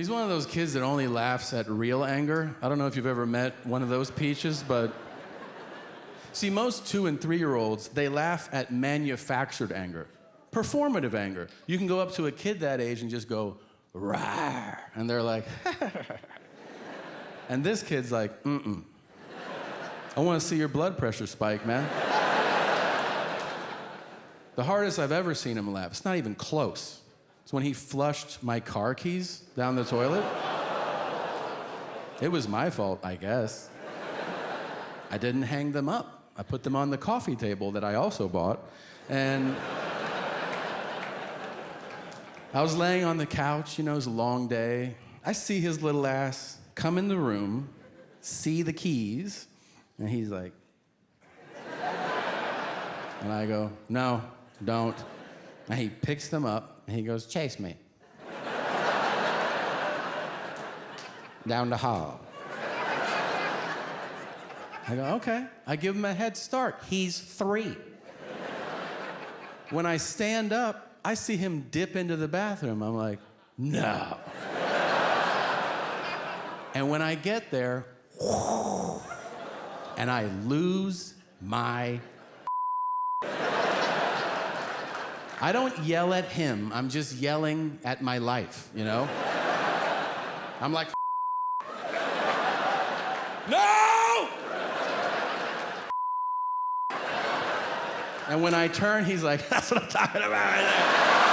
He's one of those kids that only laughs at real anger. I don't know if you've ever met one of those peaches, but see, most two and three year olds, they laugh at manufactured anger, performative anger. You can go up to a kid that age and just go, rawr, and they're like, and this kid's like, mm mm. I want to see your blood pressure spike, man. the hardest I've ever seen him laugh, it's not even close. It's when he flushed my car keys down the toilet. It was my fault, I guess. I didn't hang them up. I put them on the coffee table that I also bought. And I was laying on the couch, you know, it was a long day. I see his little ass come in the room, see the keys, and he's like, and I go, no, don't. And he picks them up and he goes, chase me. Down the hall. I go, okay. I give him a head start. He's three. When I stand up, I see him dip into the bathroom. I'm like, no. and when I get there, and I lose my. I don't yell at him, I'm just yelling at my life, you know? I'm like, no! And when I turn, he's like, that's what I'm talking about right.